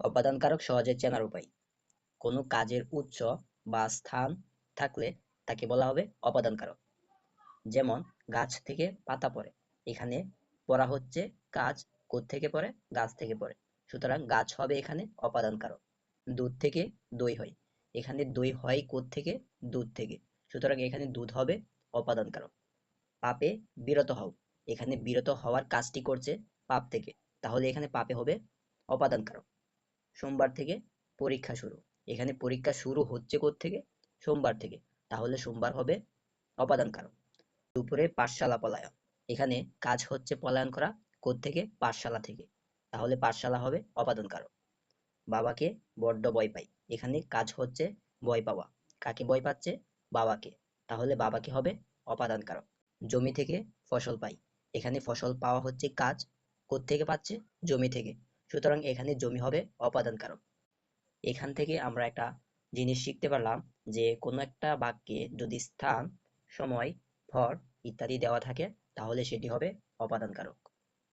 অপাদানকারক সহজে চেনার উপায়। কোনো কাজের উৎস বা স্থান থাকলে তাকে বলা হবে অপাদানকারক যেমন, গাছ থেকে পাতা পড়ে। এখানে পড়া হচ্ছে কাজ থেকে পড়ে? গাছ থেকে পড়ে। সুতরাং গাছ হবে এখানে অপাদানকারক দুধ থেকে দই হয়। এখানে দই হয় থেকে দুধ থেকে। সুতরাং এখানে দুধ হবে অপাদানকারক পাপে বিরত হও। এখানে বিরত হওয়ার কাজটি করছে পাপ থেকে। তাহলে এখানে পাপে হবে অপাদানকারক সোমবার থেকে পরীক্ষা শুরু। এখানে পরীক্ষা শুরু হচ্ছে থেকে সোমবার থেকে। তাহলে সোমবার হবে অপাদানকারক দুপুরে পাঠশালা পলায়ন। এখানে কাজ হচ্ছে পলায়ন করা থেকে পাঠশালা থেকে। তাহলে পাঠশালা হবে অপাদানকারক বাবাকে বড্ড ভয় পাই। এখানে কাজ হচ্ছে ভয় পাওয়া। কাকে ভয় পাচ্ছে? বাবাকে। তাহলে বাবাকে হবে অপাদান অপাদানকারক জমি থেকে ফসল পাই। এখানে ফসল পাওয়া হচ্ছে কাজ থেকে পাচ্ছে? জমি থেকে। সুতরাং এখানে জমি হবে অপাদান কারক এখান থেকে আমরা একটা জিনিস শিখতে পারলাম যে কোনো একটা বাক্যে যদি স্থান, সময়, ভর ইত্যাদি দেওয়া থাকে, তাহলে সেটি হবে অপাদানকারক।